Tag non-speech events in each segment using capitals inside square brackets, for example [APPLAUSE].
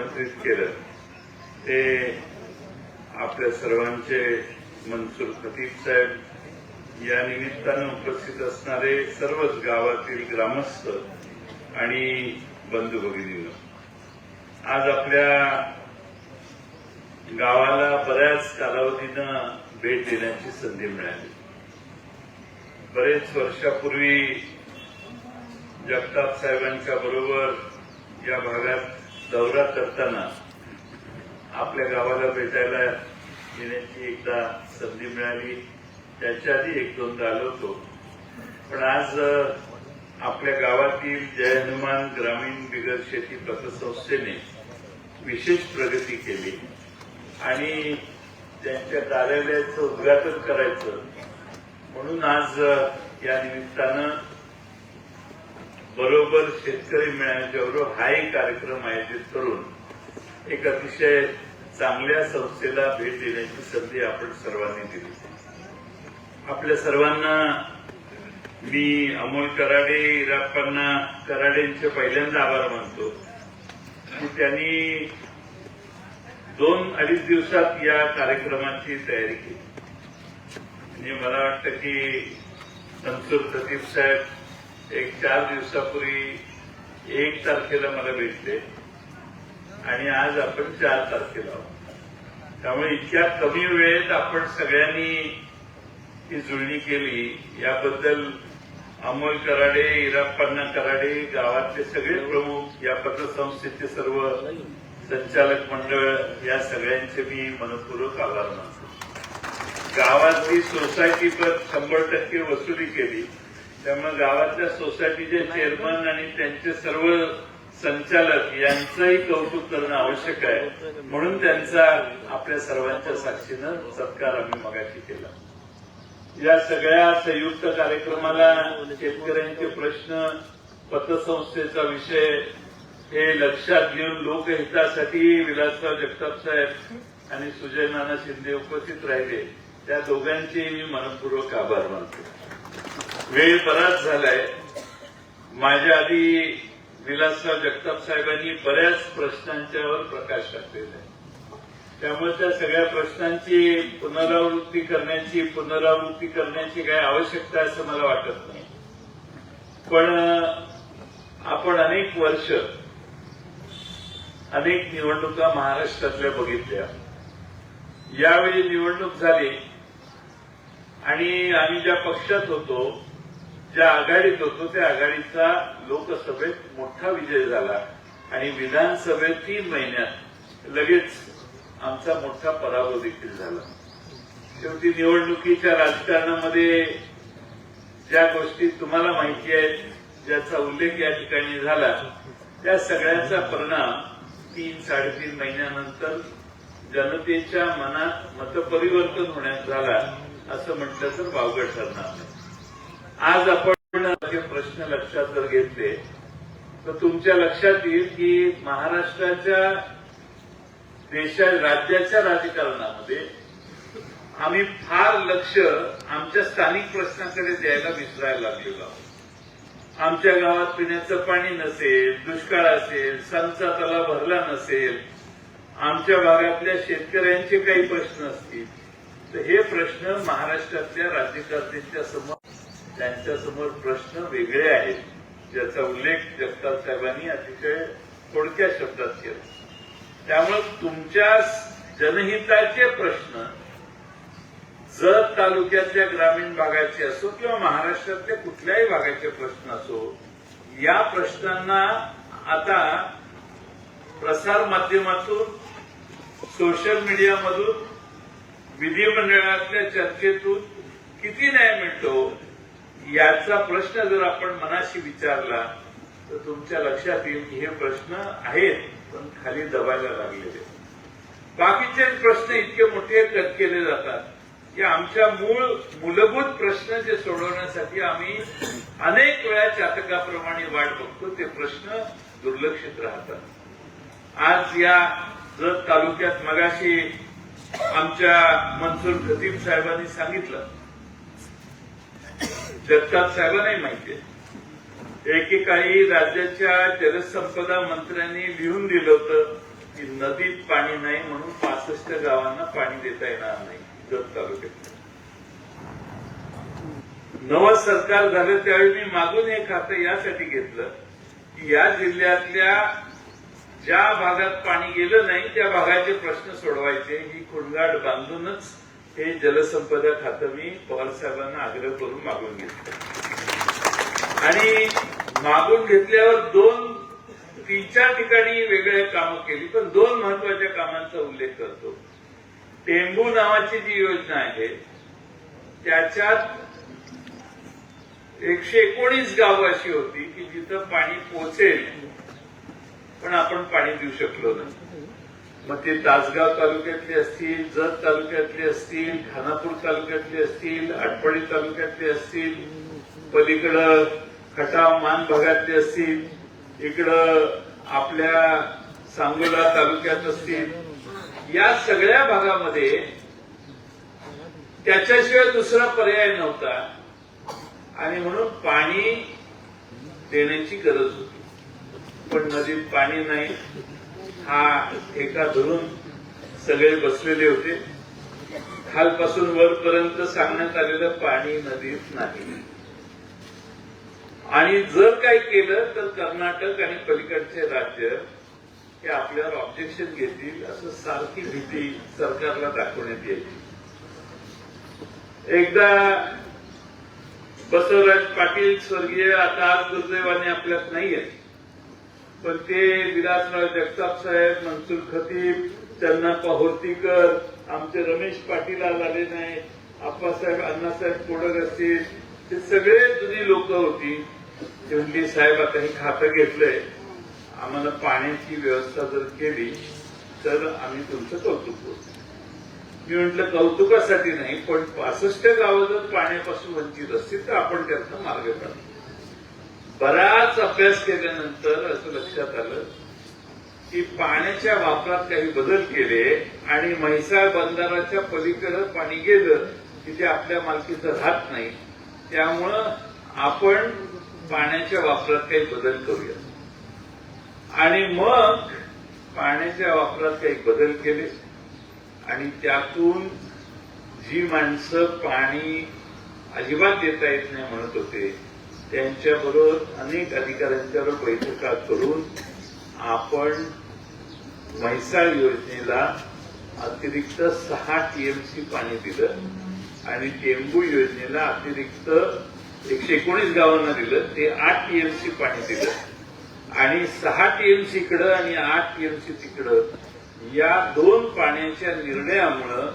आमंत्रित केलं. ते आपल्या सर्वांचे मनसूर खतीब साहेब या निमित्तानं उपस्थित असणारे सर्वच गावातील ग्रामस्थ आणि बंधू भगिनींनो आज आपल्या गावाला बऱ्याच कालावधीनं भेट देण्याची संधी मिळाली. बरेच वर्षापूर्वी जगताप साहेबांच्या बरोबर या भागात दौरा करताना आपल्या गावाला भेटायला येण्याची एकदा संधी मिळाली. त्याच्या आधी एक दोनदा आलो होतो. पण आज आपल्या गावातील जय हनुमान ग्रामीण बिगर शेती पतसंस्थेने विशेष प्रगती केली. आणि त्यांच्या कार्यालयाचं उद्घाटन करायचं. म्हणून आज या निमित्तानं बरोबर शेतकरी मेळाव्याच्या बरोबर हा एक कार्यक्रम आयोजित करून एक अतिशय चांगल्या संस्थेला भेट देण्याची संधी आपण सर्वांनी दिली. आपल्या सर्वांना मी अमोल कराडे इराप्पांना कराडेंचे पहिल्यांदा आभार मानतो. की त्यांनी दोन अडीच दिवसात या कार्यक्रमाची तयारी केली. म्हणजे मला वाटतं की मनसूर प्रदीप साहेब एक चार दिवसापूर्वी एक तारखेला मला भेटले. आणि आज आपण चार तारखेला आहोत. त्यामुळे इतक्या कमी वेळेत आपण सगळ्यांनी ही जुळणी केली. याबद्दल अमोल कराडे इराप्पांना कराडे गावातले सगळे प्रमुख या पत्रसंस्थेचे सर्व संचालक मंडळ या सगळ्यांचे मी मनपूर्वक आभार मानतो. गावातली सोसायटी पण शंभर टक्के वसुली केली. त्यामुळे गावातल्या सोसायटीचे चेअरमन आणि त्यांचे सर्व संचालक यांचंही कौतुक करणं आवश्यक आहे. म्हणून त्यांचा आपल्या सर्वांच्या साक्षीनं सत्कार आम्ही मगाशी केला. या सगळ्या संयुक्त कार्यक्रमाला शेतकऱ्यांचे प्रश्न पतसंस्थेचा विषय हे लक्षात घेऊन लोकहितासाठी विलासराव जगताप साहेब आणि सुजय नाना शिंदे उपस्थित राहिले. त्या दोघांचे मी मनपूर्वक आभार मानतो. वेळ बराच झालाय. माझ्या आधी विलासराव जगताप साहेबांनी बऱ्याच प्रश्नांच्यावर प्रकाश टाकलेला आहे. त्यामुळे त्या सगळ्या प्रश्नांची पुनरावृत्ती करण्याची पुनरावृत्ती करण्याची काही आवश्यकता आहे असं मला वाटत नाही. पण आपण अनेक वर्ष अनेक निवडणुका महाराष्ट्रातल्या बघितल्या. यावेळी निवडणूक झाली आणि आम्ही ज्या पक्षात होतो ज्या आघाडीत होतो त्या आघाडीचा लोकसभेत मोठा विजय झाला. आणि विधानसभेत तीन महिन्यात लगेच आमचा मोठा पराभव देखील झाला. शेवटी निवडणुकीच्या राजकारणामध्ये ज्या गोष्टी तुम्हाला माहिती आहेत ज्याचा उल्लेख या ठिकाणी झाला त्या सगळ्याचा परिणाम तीन साडेतीन महिन्यानंतर जनतेच्या मनात मतपरिवर्तन होण्यात झाला असं म्हटलं तर वावगं ठरणार नाही. आज आपण हे प्रश्न लक्षात जर घेतले तर तुमच्या लक्षात येईल की महाराष्ट्राच्या देशा राज्याच्या राजकारणामध्ये आम्ही फार लक्ष आमच्या स्थानिक प्रश्नाकडे द्यायला विसरायला लागलेलो आहोत. आमच्या गावात पिण्याचं पाणी नसेल दुष्काळ असेल संचा तलाव भरला नसेल आमच्या भागातल्या शेतकऱ्यांचे काही प्रश्न असतील तर हे प्रश्न महाराष्ट्रातल्या राज्यकर्त्यांच्या समोर त्यांच्यासमोर प्रश्न वेगळे आहेत ज्याचा उल्लेख जगताप साहेबांनी अतिशय थोडक्या शब्दात केला. त्यामुळे तुमच्या जनहिताचे प्रश्न जत तालुक्यातल्या ग्रामीण भागाचे असो किंवा महाराष्ट्रातल्या कुठल्याही भागाचे प्रश्न असो या प्रश्नांना आता प्रसार माध्यमातून सोशल मीडियामधून विधिमंडळातल्या चर्चेतून किती न्याय मिळतो याचा प्रश्न जर आपण मनाशी विचारला तर तुमच्या लक्षात येईल की हे प्रश्न आहेत पण खाली दबायला लागलेले बाकीचे प्रश्न इतके मोठे कट केले जातात की आमच्या मूळ मूलभूत प्रश्न जे सोडवण्यासाठी आम्ही अनेक वेळा चातकाप्रमाणे वाट बघतो ते प्रश्न दुर्लक्षित राहतात. आज या जत तालुक्यात मगाशी आमच्या मनसूर खतीब साहेबांनी सांगितलं जगताप साहेबांनाही माहिती आहे. एकेकाळी राज्याच्या जलसंपदा मंत्र्यांनी लिहून दिलं होतं की नदीत पाणी नाही म्हणून पासष्ट गावांना पाणी देता येणार नाही जत तालुक्यात. नवं सरकार झालं त्यावेळी मी मागून हे खातं यासाठी घेतलं की या जिल्ह्यातल्या ज्या भागात पाणी गेलं नाही त्या भागाचे प्रश्न सोडवायचे. ही खुणगाड बांधूनच हे जलसंपदा खातं मी पवार साहेबांना आग्रह करून मागून घेतलं. आणि मागून घेतल्यावर दोन तीन चार ठिकाणी वेगळे कामं केली पण दोन महत्त्वाच्या कामांचा उल्लेख करतो. टेंबू नावाची जी योजना आहे त्याच्यात एकशे एकोणीस गावं अशी होती की जिथं पाणी पोचेल पण आपण पाणी देऊ शकलो नाही. मग ते तासगाव तालुक्यातले असतील जत तालुक्यातले असतील खानापूर तालुक्यातले असतील आटपाडी तालुक्यातले असतील पलीकडं खटाव मान भागातले असतील इकडं आपल्या सांगोला तालुक्यात असतील. या सगळ्या भागामध्ये त्याच्याशिवाय दुसरा पर्याय नव्हता. आणि म्हणून पाणी देण्याची गरज होती. पण नदीत पाणी नाही. हा एका धरून सगळे बसलेले होते. खालपासून वरपर्यंत सांगण्यात आलेलं पाणी नदीत नाही. आणि जर काही केलं तर कर्नाटक आणि पलीकडचे राज्य हे आपल्यावर ऑब्जेक्शन घेतील असं सारखी भीती सरकारला दाखवण्यात येईल. एकदा बसवराज पाटील स्वर्गीय आता आज दुर्दैवाने आपल्यात नाही आहेत पण ते विलासराव जगताप साहेब मनसूर खतीब त्यांना पाहुर्तीकर आमचे रमेश पाटील आज आले नाही आप्पासाहेब अण्णासाहेब कोडक असतील ते सगळे जुनी लोक होती. ते म्हणली साहेब आता हे खातं घेतलंय. आम्हाला पाण्याची व्यवस्था जर केली तर आम्ही तुमचं कौतुक करतो मी म्हटलं कौतुकासाठी नाही पण पासष्ट गावं जर पाण्यापासून वंचित असतील तर आपण त्यातनं मार्ग काढतो बराच अभ्यास केल्यानंतर असं लक्षात आलं की पाण्याच्या वापरात काही बदल केले आणि म्हैसाळ बंधाराच्या पलीकडे पाणी गेलं की ते आपल्या मालकीचं राहत नाही. त्यामुळं आपण पाण्याच्या वापरात काही बदल करूया. आणि मग पाण्याच्या वापरात काही बदल केले आणि त्यातून जी माणसं पाणी अजिबात देता येत नाही म्हणत होते त्यांच्याबरोबर अनेक अधिकाऱ्यांच्याबरोबर बैठका करून आपण म्हैसाळ योजनेला अतिरिक्त सहा टीएमसी पाणी दिलं आणि टेंबू योजनेला अतिरिक्त एकशे एकोणीस गावांना दिलं ते आठ टीएमसी पाणी दिलं. आणि सहा टीएमसी इकडं आणि आठ टीएमसी तिकडं या दोन पाण्याच्या निर्णयामुळं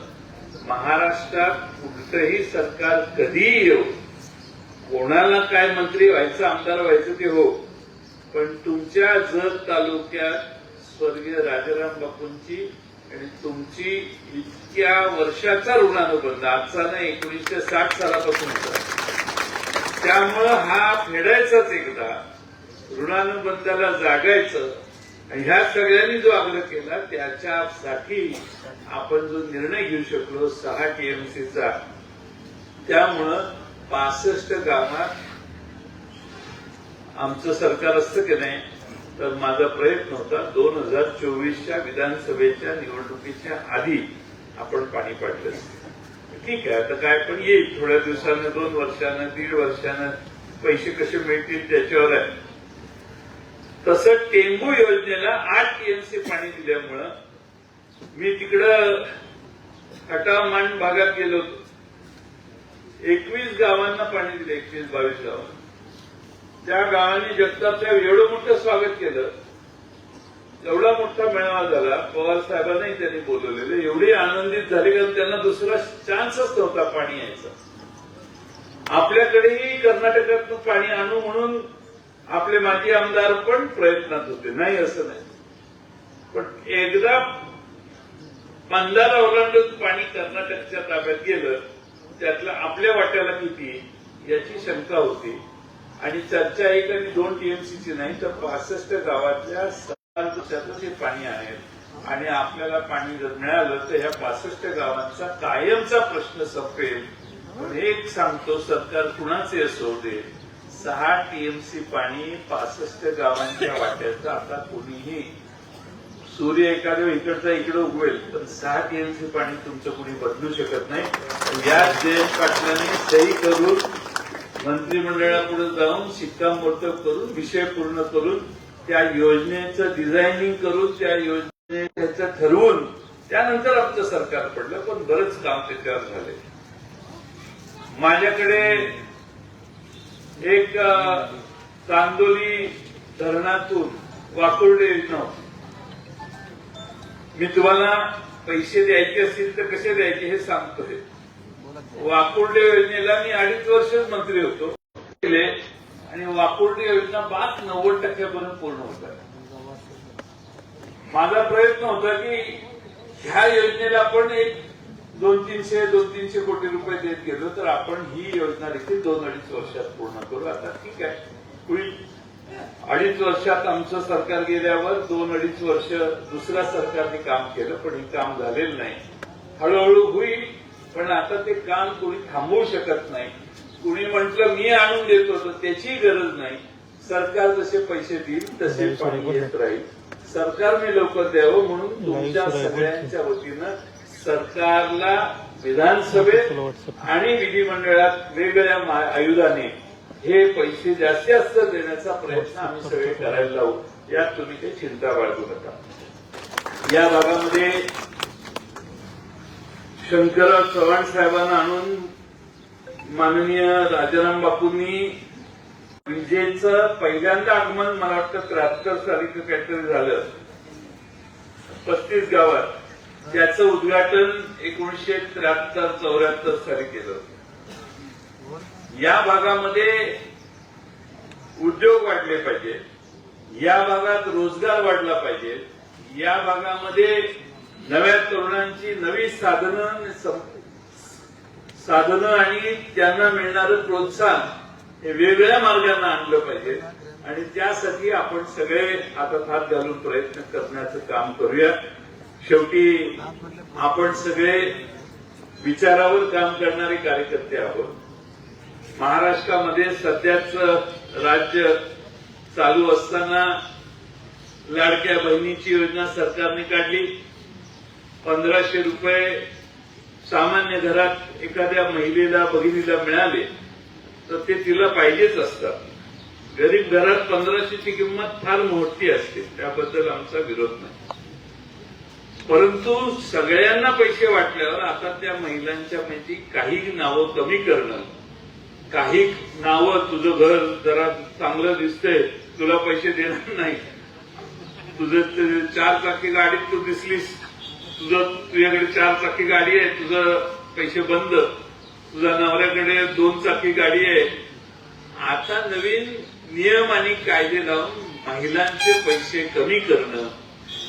महाराष्ट्रात कुठलंही सरकार कधीही येऊ कोणाला काय मंत्री व्हायचं आमदार व्हायचं ते हो. पण तुमच्या जत तालुक्यात स्वर्गीय राजाराम बापूंची आणि तुमची इतक्या वर्षाचा ऋणानुबंध आजचा नाही एकोणीसशे साठ सालापासूनचा त्यामुळं हा फेडायचाच एकदा ऋणानुबंधाला जागायचं आणि ह्या सगळ्यांनी जो आग्रह केला त्याच्यासाठी आपण जो निर्णय घेऊ शकलो सहा टीएमसीचा त्यामुळं पासष्ट गावात आमचं सरकार असतं की नाही तर माझा प्रयत्न होता दोन हजार चोवीसच्या विधानसभेच्या निवडणुकीच्या आधी आपण पाणी पाडलं ठीक आहे आता काय पण येईल. थोड्या दिवसानं दोन वर्षानं दीड वर्षानं पैसे कसे मिळतील त्याच्यावर आहे. तसं टेंबू योजनेला आठ टीएमसी पाणी दिल्यामुळं मी तिकडं खटामान भागात गेलो होतो. एकवीस गावांना पाणी दिलं एकवीस बावीस गावांना त्या गावांनी जगताप साहेब एवढं मोठं स्वागत केलं. एवढा मोठा मेळावा झाला. पवार साहेबांनाही त्यांनी बोलवलेलं. एवढे आनंदित झाले कारण त्यांना दुसरा चान्सच नव्हता पाणी यायचा. आपल्याकडेही कर्नाटकातून पाणी आणू म्हणून आपले माजी आमदार पण प्रयत्नात होते. नाही असं नाही. पण एकदा मंदारा ओलांडून पाणी कर्नाटकच्या ताब्यात गेलं त्यातला आपल्या वाट्याला किती याची शंका होती. आणि चर्चा एक आणि दोन टीएमसीची नाही तर पासष्ट गावातल्या त्यातलं हे पाणी आहे आणि आपल्याला पाणी जर मिळालं तर ह्या पासष्ट गावांचा कायमचा प्रश्न संपेल. पण एक सांगतो सरकार कुणाचे असो दे सहा टीएमसी पाणी पासष्ट गावांच्या वाट्याचं आता कोणीही सूर्य एखाद्या इकडचा इकडे उगवेल पण सहा टीएमसी पाणी तुमचं कुणी बदलू शकत नाही. या जयंत पाटलांनी सही करून मंत्रिमंडळापुढे जाऊन शिक्कामोर्तब करून विषय पूर्ण करून त्या योजनेचं डिझायनिंग करून त्या योजनेचं ठरवून त्यानंतर आमचं सरकार पडलं पण बरंच काम त्याच्यावर झाले. माझ्याकडे एक अ, चांदोली धरणातून वाकुर्डे योजना होती मी तुम्हाला पैसे द्यायचे असतील तर कसे द्यायचे हे सांगतोय. वाकुर्डे योजनेला मी अडीच वर्षच मंत्री होतो. केले. आणि वाकुर्डे योजना पाच नव्वद टक्क्यापर्यंत पूर्ण होत माझा प्रयत्न होता की ह्या योजनेला आपण एक दोन तीनशे दोन तीनशे कोटी रुपये देत गेलो तर आपण ही योजना देखील दोन अडीच वर्षात पूर्ण करू. आता ठीक आहे. अडीच वर्षात आमचं सरकार गेल्यावर दोन अडीच वर्ष दुसऱ्या सरकारने काम केलं पण हे काम झालेलं नाही. हळूहळू होईल पण आता ते काम कोणी थांबवू शकत नाही. कुणी म्हटलं मी आणून देतो. तर त्याची गरज नाही. सरकार जसे पैसे देईल तसे पाणी येत राहील. सरकारने लवकर द्यावं म्हणून तुमच्या सगळ्यांच्या वतीनं सरकारला विधानसभेत आणि विधिमंडळात वेगवेगळ्या मा- आयुधाने हे पैसे जास्तीत जास्त देण्याचा प्रयत्न आम्ही सगळे करायला लावू. यात तुम्ही काही चिंता बाळगू नका. या भागामध्ये शंकरराव चव्हाण साहेबांना आणून माननीय राजाराम बापूंनी विजेचं पहिल्यांदा आगमन मला वाटतं त्र्याहत्तर साली काहीतरी झालं. पस्तीस गावात त्याचं उद्घाटन एकोणीशे त्र्याहत्तर चौऱ्याहत्तर साली केलं होतं. या भागामध्ये उद्योग वाढले पाहिजे या भागात रोजगार वाढला पाहिजे या भागामध्ये नव्या तरुणांची नवी साधनं साधनं आणि त्यांना मिळणारं प्रोत्साहन हे वेगळ्या मार्गांना आणलं पाहिजे आणि त्यासाठी आपण सगळे हातात हात घालून प्रयत्न करण्याचं काम करूया. शेवटी आपण सगळे विचारावर काम करणारे कार्यकर्ते आहोत. महाराष्ट्रामध्ये सध्याच राज्य चालू असताना लाडक्या बहिणीची योजना सरकारने काढली. पंधराशे रुपये सामान्य घरात एखाद्या महिलेला बहिणीला मिळाले तर ते तिला पाहिजेच असतात गरीब घरात पंधराशेची किंमत फार मोठी असते त्याबद्दल आमचा विरोध नाही. परंतु सगळ्यांना पैसे वाटल्यावर आता त्या महिलांच्या माहिती काही नावं कमी करणं काही नावं तुझं घर जरा चांगलं दिसतंय तुला पैसे देणार नाही. तुझं चार चाकी गाडीत तू दिसलीस. तुझं तुझ्याकडे चार चाकी गाडी आहे तुझं पैसे बंद. तुझ्या नवऱ्याकडे दोन चाकी गाडी आहे. आता नवीन नियम आणि कायदे लावून महिलांचे पैसे कमी करणं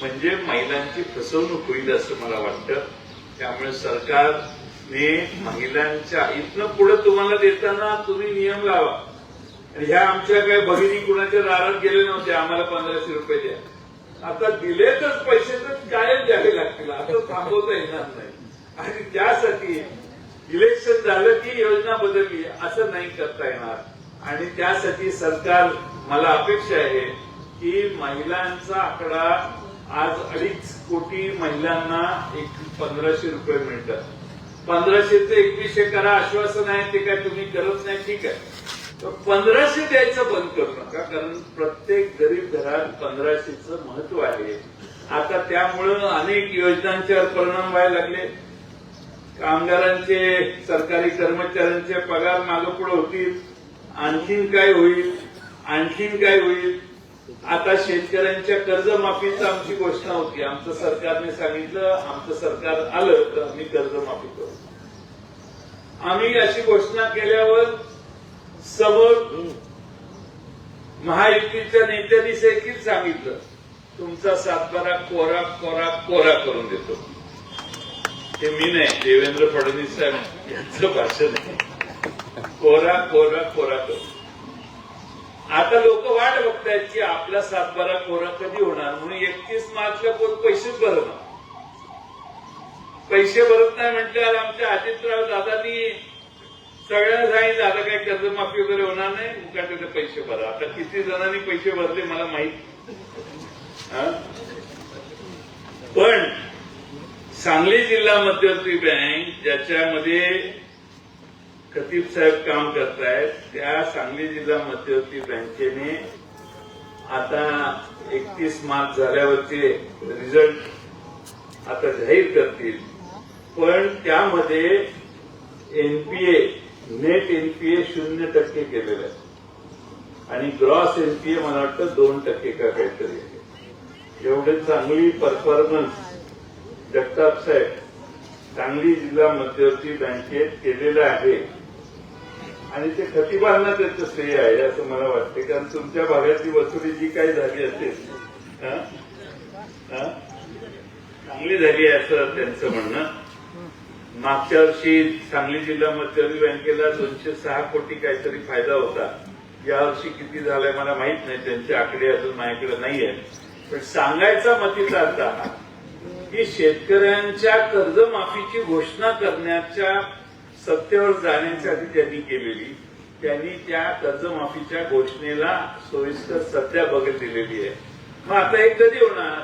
म्हणजे महिलांची फसवणूक होईल असं मला वाटतं. त्यामुळे सरकार सरकारने महिलांच्या इथनं पुढे तुम्हाला देताना तुम्ही नियम लावा. आणि ह्या आमच्या काही भगिनी कुणाच्या दारात गेले नव्हते आम्हाला पंधराशे रुपये द्या. आता दिलेतच पैसे तर कायम द्यावे लागतील. आता थांबवता येणार नाही. आणि त्यासाठी इलेक्शन झालं की योजना बदलली. असं नाही करता येणार. आणि त्यासाठी सरकार मला अपेक्षा आहे की महिलांचा आकडा आज अडीच कोटी महिलांना एक पंधराशे रुपये मिळतात. पंधराशेचं एकवीसशे करा आश्वासन आहे ते काय तुम्ही करत नाही ठीक आहे. तर पंधराशे द्यायचं बंद करू नका कारण प्रत्येक गरीब घरात पंधराशेचं महत्त्व आहे. आता त्यामुळं अनेक योजनांच्यावर परिणाम व्हायला लागले. कामगारांचे सरकारी कर्मचाऱ्यांचे पगार मागं पुढे होतील. आणखीन काय होईल? आणखीन काय होईल? आता शेतकऱ्यांच्या कर्जमाफीची आमची घोषणा होती. आमचं सरकारने सांगितलं आमचं सरकार आलं तर आम्ही कर्जमाफी करू. आम्ही अशी घोषणा केल्यावर समोर महायुतीच्या नेत्यांनी देखील सांगितलं तुमचा सातबारा कोरा कोरा कोरा करून देतो. ते मी नाही देवेंद्र फडणवीस साहेब यांचं भाषण आहे. कोरा कोरा कोरा करून आता लोक वाट बघतायत की आपला सातबारा कोरा कधी होणार? म्हणून एकतीस मार्चला कोण पैसेच भरत पैसे भरत नाही म्हटल्यावर आमच्या आदित्यराव दादानी सगळ्यांना सांगितलं आता काही कर्जमाफी वगैरे होणार नाही? मुकाट्याचे पैसे भरा. आता किती जणांनी पैसे भरले मला माहीत हा? सांगली जिल्हा मध्यवर्ती बँक ज्याच्यामध्ये खतीब साहेब काम करतायत. त्या सांगली जिल्हा मध्यवर्ती बँकेने आता एकतीस मार्च झाल्यावरचे रिझल्ट आता जाहीर करतील. पण त्यामध्ये एनपीए नेट एनपीए शून्य टक्के केलेलं आहे. आणि ग्रॉस एनपीए मला वाटतं दोन टक्के का काहीतरी आहे. एवढे चांगली परफॉर्मन्स जगताप साहेब सांगली जिल्हा मध्यवर्ती बँकेत केलेला आहे. आणि ते खतिबांना त्याचं श्रेय आहे असं मला वाटतं कारण तुमच्या भागातली वसुली जी काही झाली असेल चांगली झाली आहे असं त्यांचं म्हणणं. मागच्या वर्षी सांगली जिल्हा मध्यवर्ती बँकेला दोनशे सहा कोटी काहीतरी फायदा होता. यावर्षी किती झालाय मला माहीत नाही त्यांचे आकडे अजून माझ्याकडे नाही आहेत. पण सांगायचा मतीचा अर्थ हा की शेतकऱ्यांच्या कर्जमाफीची घोषणा करण्याच्या सत्तेवर जाण्याच्या आधी त्यांनी केलेली. त्यांनी त्या कर्जमाफीच्या घोषणेला सोयीस्कर सध्या बघत दिलेली आहे. मग आता हे कधी होणार?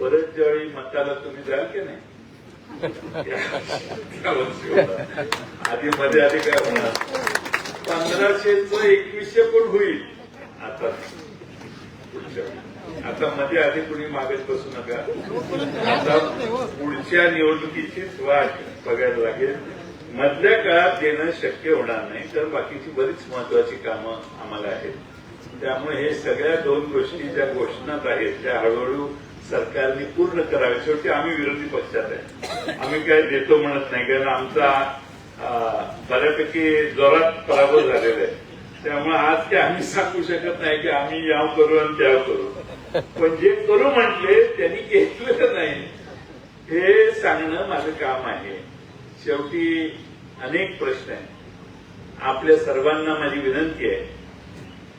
परत ज्यावेळी मताला तुम्ही जाल की नाही? [LAUGHS] आधी मध्ये आधी काय होणार? पंधराशेच एकवीसशे पण होईल. आता. आता मध्ये आधी कुणी मागत बसू नका. आता पुढच्या निवडणुकीचीच वाट बघायला लागेल. मधल्या काळात देणं शक्य होणार नाही तर बाकीची बरीच महत्वाची कामं आम्हाला आहेत. त्यामुळे हे सगळ्या दोन गोष्टी ज्या घोषणात आहेत त्या हळूहळू सरकारने पूर्ण कराव्या शेवटी आम्ही विरोधी पक्षात आहे. आम्ही काय देतो म्हणत नाही कारण आमचा बऱ्यापैकी जोरात पराभव झालेला आहे. त्यामुळे आज काय आम्ही सांगू शकत नाही की आम्ही याव करू आणि त्याव करू. पण जे करू म्हटले त्यांनी घेतलेलं नाही. हे सांगणं माझं काम आहे. शेवटी अनेक प्रश्न आहेत. आपल्या सर्वांना माझी विनंती आहे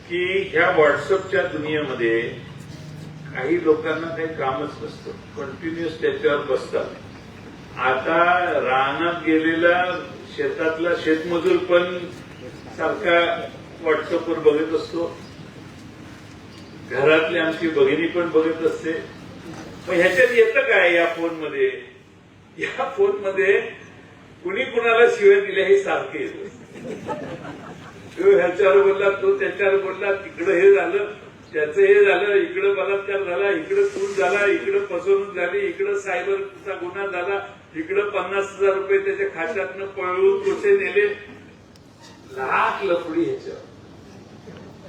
की ह्या व्हॉट्सअपच्या दुनियेमध्ये काही लोकांना काही कामच नसतं. कंटिन्युअस त्याच्यावर बसतात. आता रानात गेलेला शेतातला शेतमजूर पण सारखा व्हॉट्सअपवर बघत असतो. घरातली आमची भगिनी पण बघत असते. मग ह्याच्यात येतं काय या फोनमध्ये? या फोनमध्ये कुणी कुणाला शिवाय दिल्या हे सारखे तो ह्याच्यावर बोलला तो त्याच्यावर बोलला तिकडं हे झालं त्याचं हे झालं इकडं बलात्कार झाला इकडं खून झाला इकडं फसवणूक झाली इकडं सायबरचा गुन्हा झाला इकडं पन्नास हजार रुपये त्याच्या खात्यातनं पळवून कसे नेले. लाख लफडी ह्याच्यावर.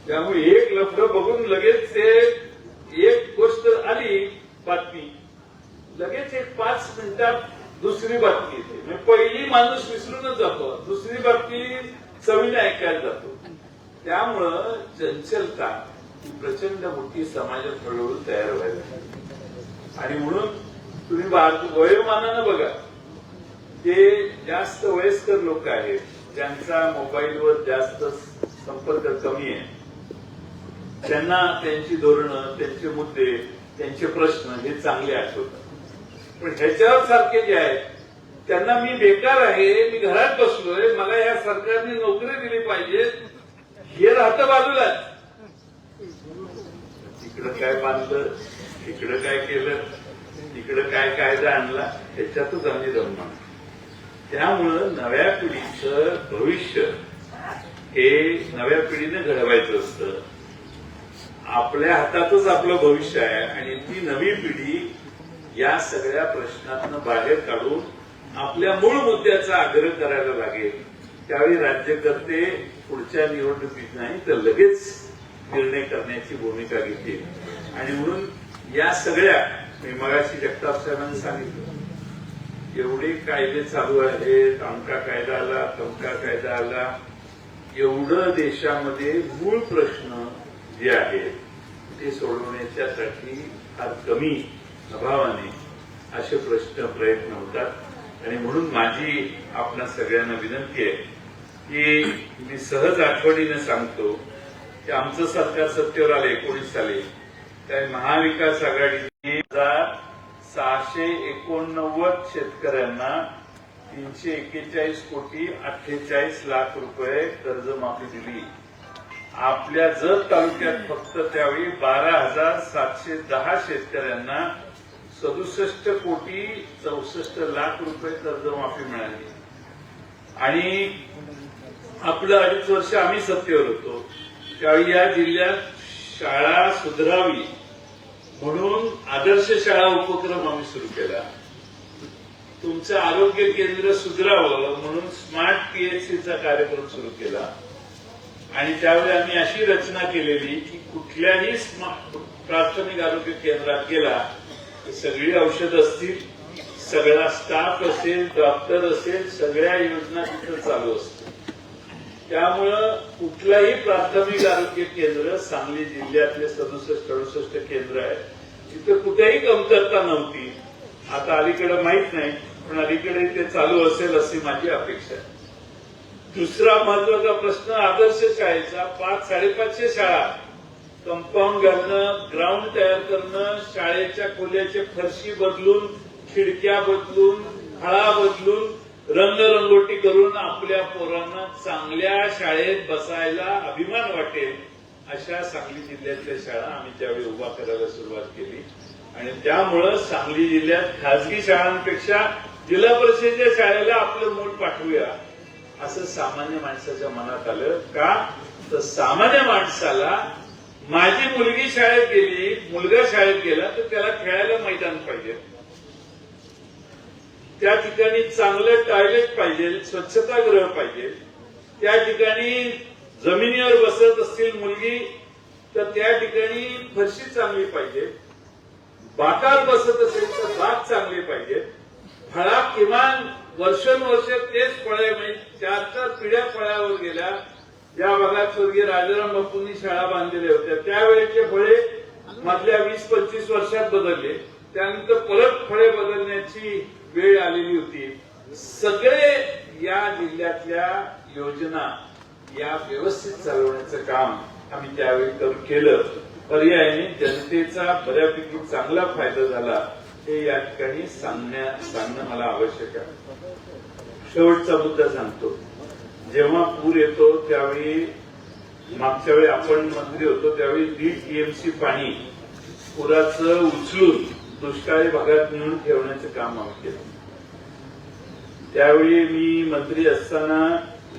त्यामुळे एक लफडं बघून लगेच ते एक गोष्ट आली बातमी. लगेच एक पाच मिनिटात दुसरी बातमी येते म्हणजे पहिली माणूस विसरूनच जातो. दुसरी बातमी चवीने ऐकायला जातो. त्यामुळं चंचलता ही प्रचंड मोठी समाजात हळूहळू तयार व्हायला आणि म्हणून तुम्ही वयोमानानं बघा. ते जास्त वयस्कर लोक आहेत ज्यांचा मोबाईलवर जास्त संपर्क कमी आहे त्यांना त्यांची धोरणं त्यांचे मुद्दे त्यांचे प्रश्न हे चांगले आठवतात. पण ह्याच्यावर सारखे जे आहेत त्यांना मी बेकार आहे मी घरात बसलोय मला या सरकारने नोकरी दिली पाहिजे हे राहतं बाजूलाच. तिकडं काय बांधलं इकडं काय केलं इकडं काय कायदा आणला त्याच्यातच आम्ही जमणार त्यामुळं नव्या पिढीचं भविष्य हे नव्या पिढीने घडवायचं असतं. आपल्या हातातच आपलं भविष्य आहे आणि ती नवी पिढी या सगळ्या प्रश्नातनं बाहेर काढून आपल्या मूळ मुद्द्याचा आग्रह करायला लागेल. त्यावेळी राज्यकर्ते पुढच्या निवडणुकीत नाही तर लगेच निर्णय करण्याची भूमिका घेतील. आणि म्हणून या सगळ्या मी मगाशी जगताप साहेबांनी सांगितलं एवढे कायदे चालू आहेत अमका कायदा आला तमका कायदा आला एवढं देशामध्ये मूळ प्रश्न जे आहेत ते सोडवण्याच्यासाठी फार कमी अभावाने असे प्रश्न प्रयत्न होतात. आणि म्हणून माझी आपणा सगळ्यांना विनंती आहे की मी सहज आठवणीने सांगतो की आमचं सरकार सत्तेवर आलं एकोणीस साली. त्या महाविकास आघाडीने सहाशे एकोणनव्वद शेतकऱ्यांना तीनशे एक्केचाळीस कोटी अठ्ठेचाळीस लाख रुपये कर्जमाफी दिली. आपल्या जत तालुक्यात फक्त त्यावेळी बारा हजार सातशे दहा शेतकऱ्यांना सदुसष्ट कोटी चौसष्ट लाख रुपये कर्जमाफी मिळाली. आणि आपलं अडीच वर्ष आम्ही सत्तेवर होतो. त्यावेळी या जिल्ह्यात शाळा सुधरावी म्हणून आदर्श शाळा उपक्रम आम्ही सुरू केला. तुमचं आरोग्य केंद्र सुधरावं म्हणून स्मार्ट पीएचसीचा कार्यक्रम सुरू केला. आणि त्यावेळी आम्ही अशी रचना केलेली की कुठल्याही प्राथमिक आरोग्य केंद्रात गेला सगळी औषध असतील सगळा स्टाफ असेल डॉक्टर असेल सगळ्या योजना तिथं चालू असतील. त्यामुळं कुठलंही प्राथमिक आरोग्य केंद्र सांगली जिल्ह्यातले सदुसष्ट अडुसष्ट केंद्र आहे तिथं कुठेही कमतरता नव्हती. आता अलीकडे माहीत नाही पण अलीकडे ते चालू असेल अशी माझी अपेक्षा आहे. दुसरा महत्त्वाचा प्रश्न आदर्श शाळेचा पाच साडेपाचशे शाळा कंपाऊंड घालणं ग्राउंड तयार करणं शाळेच्या खोल्याचे फरशी बदलून खिडक्या बदलून फळा बदलून रंगरंगोटी करून आपल्या पोरांना चांगल्या शाळेत बसायला अभिमान वाटेल अशा सांगली जिल्ह्यातल्या शाळा आम्ही त्यावेळी उभा करायला सुरुवात केली. आणि त्यामुळं सांगली जिल्ह्यात खासगी शाळांपेक्षा जिल्हा परिषदेच्या शाळेला आपलं मूल पाठवूया असं सामान्य माणसाच्या मनात आलं का? तर सामान्य माणसाला माझी मुलगी शाळेत गेली मुलगा शाळेत गेला तर त्याला खेळायला मैदान पाहिजे. त्या ठिकाणी चांगलं टॉयलेट पाहिजे स्वच्छतागृह पाहिजे. त्या ठिकाणी जमिनीवर बसत असतील मुलगी तर त्या ठिकाणी फरशी चांगली पाहिजे. बाकार बसत असेल तर बाग चांगली पाहिजे. फळा किमान वर्षानुवर्ष तेच फळे म्हणजे चार चार पिढ्या फळावर गेल्या. या भागात स्वर्गीय राजाराम बापूंनी शाळा बांधलेल्या होत्या. त्यावेळेचे फळे मधल्या वीस पंचवीस वर्षात बदलले. त्यानंतर परत फळे बदलण्याची वेळ आलेली होती. सगळे या जिल्ह्यातल्या योजना या व्यवस्थित चालवण्याचं काम आम्ही त्यावेळी करून केलं. पर्यायाने जनतेचा बऱ्यापैकी चांगला फायदा झाला हे या ठिकाणी सांगण्या सांगणं मला आवश्यक आहे. शेवटचा मुद्दा सांगतो. जेव्हा पूर येतो त्यावेळी मागच्या वेळी आपण मंत्री होतो त्यावेळी दीड टीएमसी पाणी पुराचं उचलून दुष्काळी भागात नेऊन ठेवण्याचं काम आम्ही केलं. त्यावेळी मी मंत्री असताना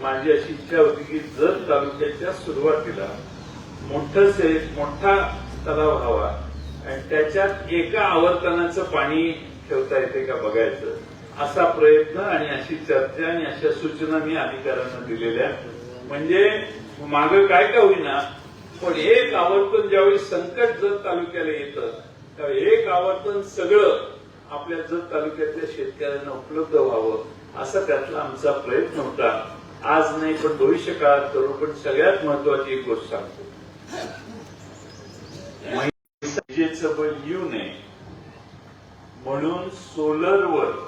माझी अशी इच्छा होती की जत तालुक्याच्या सुरुवातीला मोठं से मोठा तलाव हवा आणि त्याच्यात एका आवर्तनाचं पाणी ठेवता येते का बघायचं असा प्रयत्न आणि अशी चर्चा आणि अशा सूचना मी अधिकाऱ्यांना दिलेल्या. म्हणजे मागं काय का होईना पण एक आवर्तन ज्यावेळी संकट जत तालुक्याला येतं त्यावेळी एक आवर्तन सगळं आपल्या जत तालुक्यातल्या शेतकऱ्यांना उपलब्ध व्हावं असा त्यातला आमचा प्रयत्न होता. आज नाही पण भविष्य काळात करू पण सगळ्यात महत्वाची एक गोष्ट सांगतो. विजेचं बल येऊ नये. म्हणून सोलरवर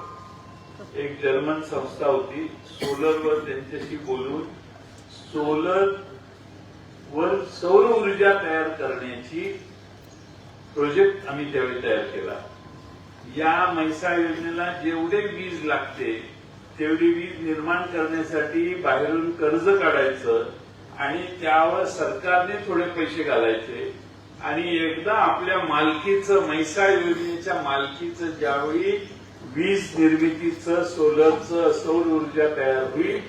एक जर्मन संस्था होती सोलरवर त्यांच्याशी बोलून सोलर वर सौर ऊर्जा तयार करण्याची प्रोजेक्ट आम्ही त्यावेळी तयार केला. या मैसा योजनेला जेवढे वीज लागते तेवढी वीज निर्माण करण्यासाठी बाहेरून कर्ज काढायचं आणि त्यावर सरकारने थोडे पैसे घालायचे. आणि एकदा आपल्या मालकीचं मैसा योजनेच्या मालकीचं ज्यावेळी वीज निर्मितीचं सोलरचं सौर ऊर्जा तयार होईल.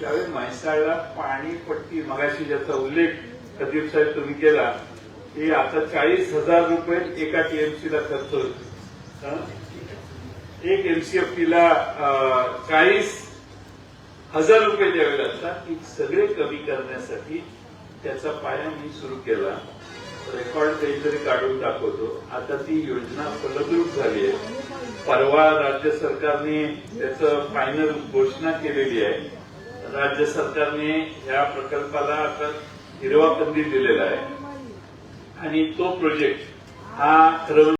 त्यावेळी म्हैसाळला पाणी पट्टी मगाशी ज्याचा उल्लेख प्रदीप साहेब तुम्ही केला की आता चाळीस हजार रुपये एका टीएमसीला खर्च होईल. एक एमसीएफटीला चाळीस हजार रुपये द्यावे लागतात. की सगळे कमी करण्यासाठी त्याचा पाया मी सुरू केला. रेकॉर्ड काहीतरी काढून दाखवतो. आता ती योजना फलद्रूप झाली आहे. परवा राज्य सरकारने त्याचं फायनल घोषणा केलेली आहे. राज्य सरकारने या प्रकल्पाला आता हिरवा कंदी दिलेला आहे. आणि तो प्रोजेक्ट हा ठरवून